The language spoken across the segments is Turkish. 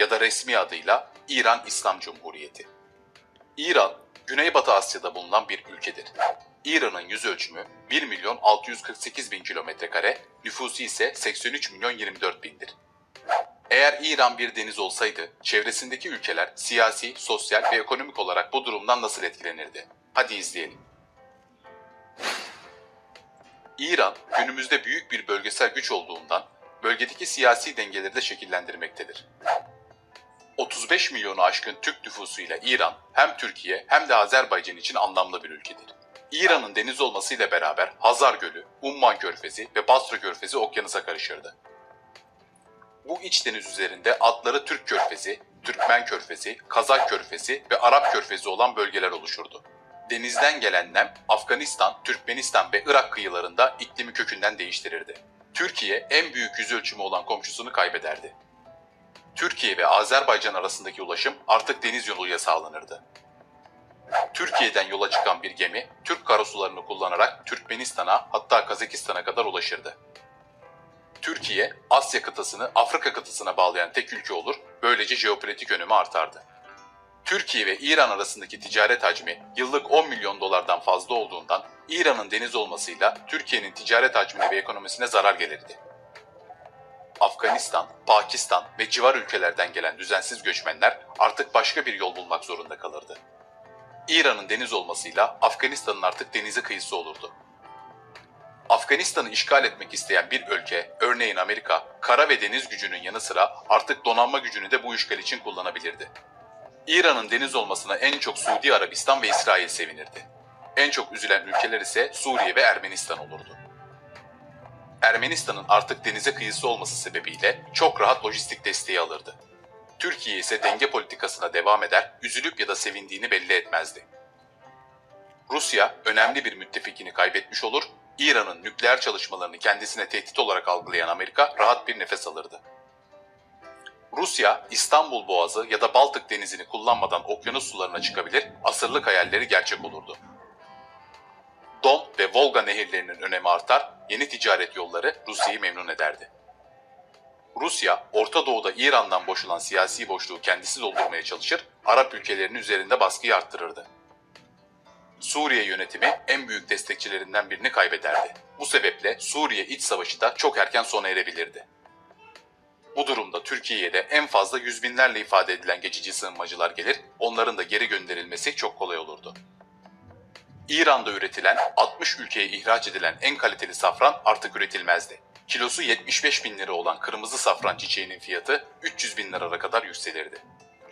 ya da resmi adıyla İran İslam Cumhuriyeti. İran, Güneybatı Asya'da bulunan bir ülkedir. İran'ın yüz ölçümü 1 milyon 648 bin kilometre kare, nüfusu ise 83 milyon 24 bindir. Eğer İran bir deniz olsaydı, çevresindeki ülkeler siyasi, sosyal ve ekonomik olarak bu durumdan nasıl etkilenirdi? Hadi izleyelim. İran, günümüzde büyük bir bölgesel güç olduğundan bölgedeki siyasi dengeleri de şekillendirmektedir. 35 milyonu aşkın Türk nüfusuyla İran hem Türkiye hem de Azerbaycan için anlamlı bir ülkedir. İran'ın deniz olmasıyla beraber Hazar Gölü, Umman Körfezi ve Basra Körfezi okyanusa karışırdı. Bu iç deniz üzerinde adları Türk Körfezi, Türkmen Körfezi, Kazak Körfezi ve Arap Körfezi olan bölgeler oluşurdu. Denizden gelen nem Afganistan, Türkmenistan ve Irak kıyılarında iklimi kökünden değiştirirdi. Türkiye en büyük yüz ölçümü olan komşusunu kaybederdi. Türkiye ve Azerbaycan arasındaki ulaşım artık deniz yoluyla sağlanırdı. Türkiye'den yola çıkan bir gemi Türk karasularını kullanarak Türkmenistan'a hatta Kazakistan'a kadar ulaşırdı. Türkiye, Asya kıtasını Afrika kıtasına bağlayan tek ülke olur, böylece jeopolitik önemi artardı. Türkiye ve İran arasındaki ticaret hacmi yıllık 10 milyon dolardan fazla olduğundan İran'ın deniz olmasıyla Türkiye'nin ticaret hacmine ve ekonomisine zarar gelirdi. Afganistan, Pakistan ve civar ülkelerden gelen düzensiz göçmenler artık başka bir yol bulmak zorunda kalırdı. İran'ın deniz olmasıyla Afganistan'ın artık denizi kıyısı olurdu. Afganistan'ı işgal etmek isteyen bir ülke, örneğin Amerika, kara ve deniz gücünün yanı sıra artık donanma gücünü de bu işgal için kullanabilirdi. İran'ın deniz olmasına en çok Suudi Arabistan ve İsrail sevinirdi. En çok üzülen ülkeler ise Suriye ve Ermenistan olurdu. Ermenistan'ın artık denize kıyısı olması sebebiyle çok rahat lojistik desteği alırdı. Türkiye ise denge politikasına devam eder, üzülüp ya da sevindiğini belli etmezdi. Rusya önemli bir müttefikini kaybetmiş olur, İran'ın nükleer çalışmalarını kendisine tehdit olarak algılayan Amerika rahat bir nefes alırdı. Rusya, İstanbul Boğazı ya da Baltık Denizi'ni kullanmadan okyanus sularına çıkabilir, asırlık hayalleri gerçek olurdu. Don ve Volga nehirlerinin önemi artar, yeni ticaret yolları Rusya'yı memnun ederdi. Rusya, Orta Doğu'da İran'dan boşulan siyasi boşluğu kendisi doldurmaya çalışır, Arap ülkelerinin üzerinde baskıyı arttırırdı. Suriye yönetimi en büyük destekçilerinden birini kaybederdi. Bu sebeple Suriye iç savaşı da çok erken sona erebilirdi. Bu durumda Türkiye'ye de en fazla yüz binlerle ifade edilen geçici sığınmacılar gelir, onların da geri gönderilmesi çok kolay olurdu. İran'da üretilen 60 ülkeye ihraç edilen en kaliteli safran artık üretilmezdi. Kilosu 75 bin lira olan kırmızı safran çiçeğinin fiyatı 300 bin liraya kadar yükselirdi.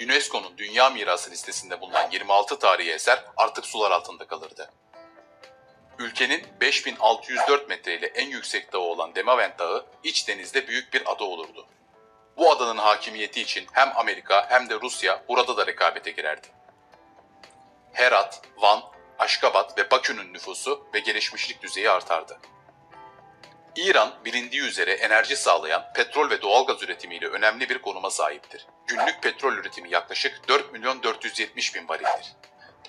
UNESCO'nun Dünya Mirası listesinde bulunan 26 tarihi eser artık sular altında kalırdı. Ülkenin 5604 metre ile en yüksek dağı olan Demavent Dağı iç denizde büyük bir ada olurdu. Bu adanın hakimiyeti için hem Amerika hem de Rusya burada da rekabete girerdi. Herat, Van, Aşkabat ve Bakü'nün nüfusu ve gelişmişlik düzeyi artardı. İran bilindiği üzere enerji sağlayan petrol ve doğalgaz üretimiyle önemli bir konuma sahiptir. Günlük petrol üretimi yaklaşık 4 milyon 470 bin varildir.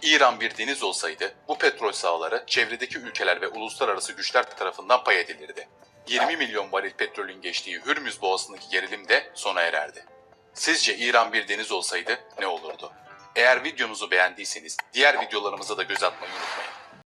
İran bir deniz olsaydı bu petrol sahaları çevredeki ülkeler ve uluslararası güçler tarafından pay edilirdi. 20 milyon varil petrolün geçtiği Hürmüz Boğazı'ndaki gerilim de sona ererdi. Sizce İran bir deniz olsaydı ne olurdu? Eğer videomuzu beğendiyseniz diğer videolarımıza da göz atmayı unutmayın.